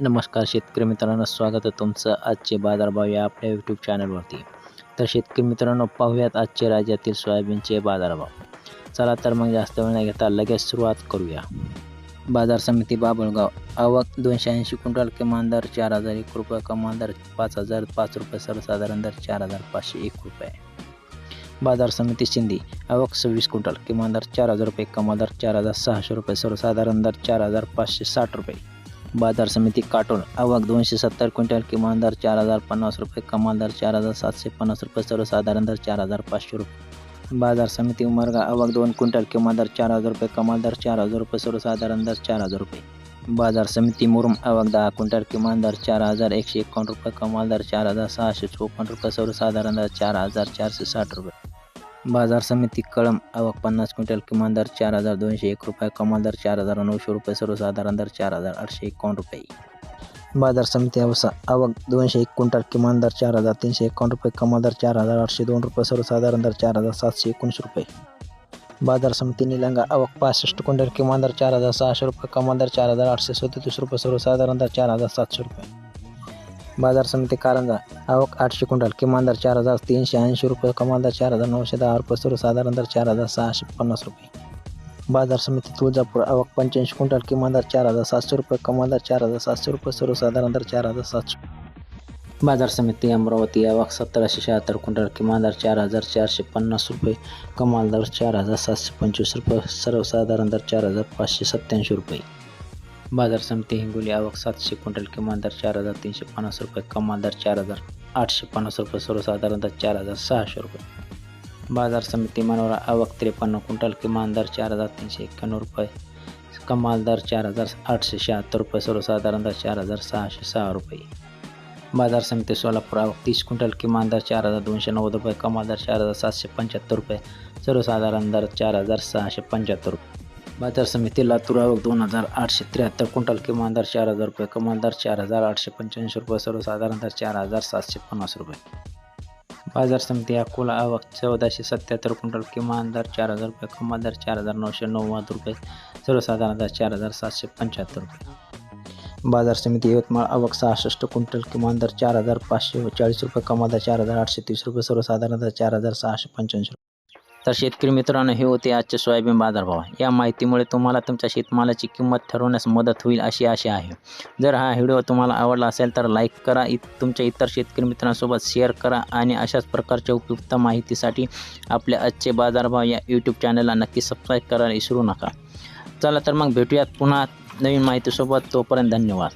नमस्कार शेतकरी मित्रांनो स्वागत आहे तुमचं आजचे बाजारभाव या आपल्या यूट्यूब चॅनलवरती तर शेतकरी मित्रांनो पाहूयात आजचे राज्यातील सोयाबीनचे बाजारभाव. चला तर मग जास्त वेळ नाही घेता लगेच सुरुवात करूया. बाजार समिती बाबळगाव आवक दोनशे ऐंशी क्विंटल किमान दर चार हजार एक रुपये कमान दर पाच हजार पाच रुपये सर्वसाधारण दर चार हजार पाचशे एक रुपये. बाजार समिती शिंदी आवक सव्वीस क्विंटल किमान दर चार हजार रुपये कमाल दर चार हजार सहाशे रुपये सर्वसाधारण दर चार हजार पाचशे साठ रुपये. बाजार समिती काटोल. आवक दोनशे सत्तर क्विंटल किमान दर चार हजार पन्नास रुपये कमाल दर चार हजार सातशे पन्नास रुपये सर्वसाधारण दर चार हजार पाचशे रुपये. बाजार समिती उमरगा आवक दोन क्विंटल किमान दर चार हजार रुपये कमाल दर चार हजार रुपये सर्वसाधारण दर चार हजार रुपये. बाजार समिती मुरुम आवक दहा क्विंटल किमान दर चार हजार एकशे एकावन्न रुपये कमाल दर चार हजार सहाशे चोपन्न रुपये सर्वसाधारण दर चार हजार चारशे साठ रुपये. बाजार समिती कळम आवक पन्नास क्विंटल किमान दर चार हजार दोनशे एक रुपये कमाल दर चार हजार नऊशे रुपये सर्वसाधारण दर चार हजार आठशे एकावन्न रुपये. बाजार समिती अवसा आवक दोनशे एक क्विंटल किमान दर चार हजार तीनशे एकावन्न रुपये कमाल दर चार हजार आठशे दोन रुपये सर्वसाधारण दर चार हजार सातशे एकोणीस रुपये. बाजार समिती निलंगा आवक पासष्ट क्विंटल किमान दर चार हजार सहाशे रुपये कमाल दर चार हजार आठशे सदतीस रुपये सर्वसाधारण दर चार हजार सातशे रुपये. बाजार समिती कारंजा आवक आठशे क्विंटल किमान दर चार हजार तीनशे ऐंशी रुपये कमाल दर चार हजार नऊशे दहा रुपये सर्वसाधारण दर चार हजार सहाशे पन्नास रुपये. बाजार समिती तुळजापूर आवक पंच्याऐंशी क्विंटल किमान दर चार हजार सातशे रुपये कमाल दर चार हजार सातशे रुपये सर्वसाधारण दर चार हजार सातशे बाजार समिती अमरावती आवक सतराशे शहात्तर क्विंटल किमान दर चार हजार चारशे पन्नास रुपये कमाल दर चार हजार सातशे पंचवीस रुपये सर्वसाधारण दर चार हजार पाचशे सत्त्याऐंशी रुपये. बाजार समिती हिंगोली आवक सातशे क्विंटल किमान दर चार हजार तीनशे पन्नास रुपये कमाल दर चार हजार आठशे पन्नास रुपये सर्वसाधारण दर चार हजार सहाशे रुपये. बाजार समिती मनोरा आवक त्रेपन्न क्विंटल किमान दर चार हजार तीनशे एक्क्याण्णव रुपये कमाल दर चार हजार आठशे शहात्तर रुपये सर्वसाधारण दर चार हजार सहाशे सहा रुपये. बाजार समिती सोलापूर आवक तीस क्विंटल किमान दर चार हजार दोनशे नव्वद रुपये कमाल दर चार हजार सातशे पंच्याहत्तर रुपये सर्वसाधारण दर चार हजार सहाशे पंच्याहत्तर रुपये. बाजार समिती लातूर आवक दोन हजार आठशे त्र्याहत्तर क्विंटल किमान दर चार हजार रुपये कमाल दर चार हजार आठशे पंच्याऐंशी रुपये सर्वसाधारण दर चार हजार सातशे पन्नास रुपये. बाजार समिती अकोला आवक चौदाशे सत्याहत्तर क्विंटल किमान दर चार हजार रुपये कमाल दर चार हजार नऊशे नव्वद रुपये सर्वसाधारण दर चार हजार सातशे पंच्याहत्तर रुपये. बाजार समिती यवतमाळ आवक सहासष्ट क्विंटल किमान दर चार हजार पाचशे चाळीस रुपये कमाल दर चार हजार आठशे तीस रुपये सर्वसाधारण दर चार हजार सहाशे पंच्याऐंशी तर शेतकरी मित्रांनो हे होते आजचे सोयाबीन बाजारभाव. या माहितीमुळे तुम्हाला तुमच्या शेतमालाची किंमत ठरवण्यास मदत होईल अशी आशा आहे. जर हा व्हिडिओ तुम्हाला आवडला असेल तर लाईक करा इत तुमच्या इतर शेतकरी मित्रांसोबत शेअर करा आणि अशाच प्रकारच्या उपयुक्त माहितीसाठी आपल्या आजचे बाजारभाव या यूट्यूब चॅनलला नक्की सबस्क्राईब करायला विसरू नका. चला तर मग भेटूयात पुन्हा नवीन माहितीसोबत. तोपर्यंत धन्यवाद.